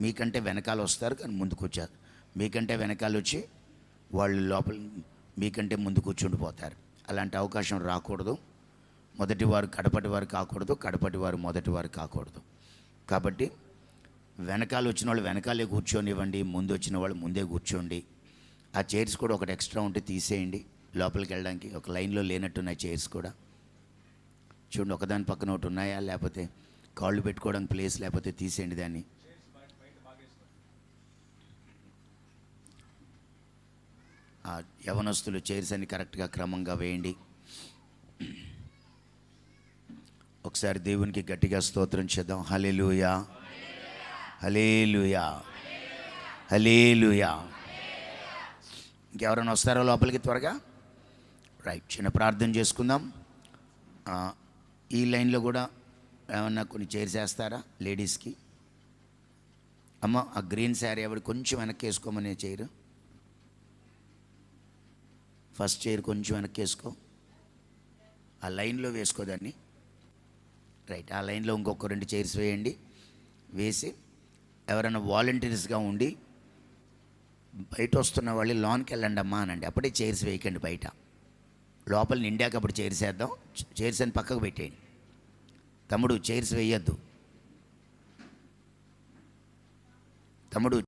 మీకంటే వెనకాల వస్తారు కానీ ముందుకు వచ్చారు. మీకంటే వెనకాల వచ్చి వాళ్ళు లోపల మీకంటే ముందు కూర్చుండిపోతారు అలాంటి అవకాశం రాకూడదు. మొదటి వారు కడపటి వారు కాకూడదు. కడపటి వారు మొదటి వారు కాకూడదు. కాబట్టి వెనకాల వచ్చిన వాళ్ళు వెనకాలే కూర్చొనివ్వండి. ముందు వచ్చిన వాళ్ళు ముందే కూర్చోండి. ఆ చైర్స్ కూడా ఒకటి ఎక్స్ట్రా ఉంటే తీసేయండి. లోపలికి వెళ్ళడానికి ఒక లైన్లో లేనట్టున్నాయి చైర్స్ కూడా. చూడండి ఒకదాని పక్కన ఒకటి ఉన్నాయా? లేకపోతే కాళ్ళు పెట్టుకోవడానికి ప్లేస్ లేకపోతే తీసేయండి దాన్ని. ఆ యవనస్తులు చైర్స్ అన్ని కరెక్ట్గా క్రమంగా వేయండి. ఒకసారి దేవునికి గట్టిగా స్తోత్రం చేద్దాం. హలేలుయా హలేలుయా హలేలుయా ఇంకెవరైనా వస్తారో లోపలికి త్వరగా? రైట్ చిన్న ప్రార్థన చేసుకుందాం. ఈ లైన్లో కూడా ఏమన్నా కొన్ని చైర్స్ వేస్తారా లేడీస్కి? అమ్మ ఆ గ్రీన్ శారీ ఆవిడ కొంచెం వెనక్కి వేసుకోమనే చైర్ ఫస్ట్ చైర్ కొంచెం వెనక్కి వేసుకో ఆ లైన్లో వేసుకో దాన్ని. రైట్ ఆ లైన్లో ఇంకొక రెండు చైర్స్ వేయండి. వేసి ఎవరైనా వాలంటీర్స్గా ఉండి బయట వస్తున్న వాళ్ళు లోన్కి వెళ్ళండి అమ్మా అనండి. అప్పుడే చైర్స్ వేయకండి బయట. లోపల నిండాక అప్పుడు చైర్స్ వేద్దాం. చైర్స్ అని పక్కకు పెట్టేయండి. తమ్ముడు చైర్స్ వేయద్దు. తమ్ముడు